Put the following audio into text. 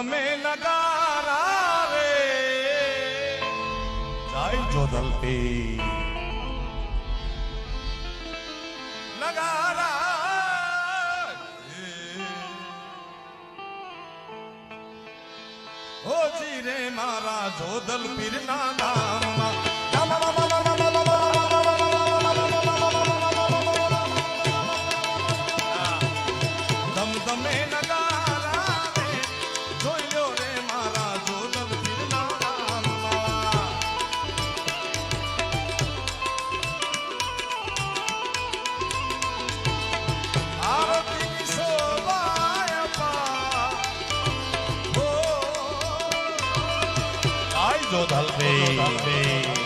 તમે નગારા રે જય જોધલ પીર નગારા ઓ જી રે મારા જોધલ પીરના નામમાં ઓ આઈ જોધલ પીર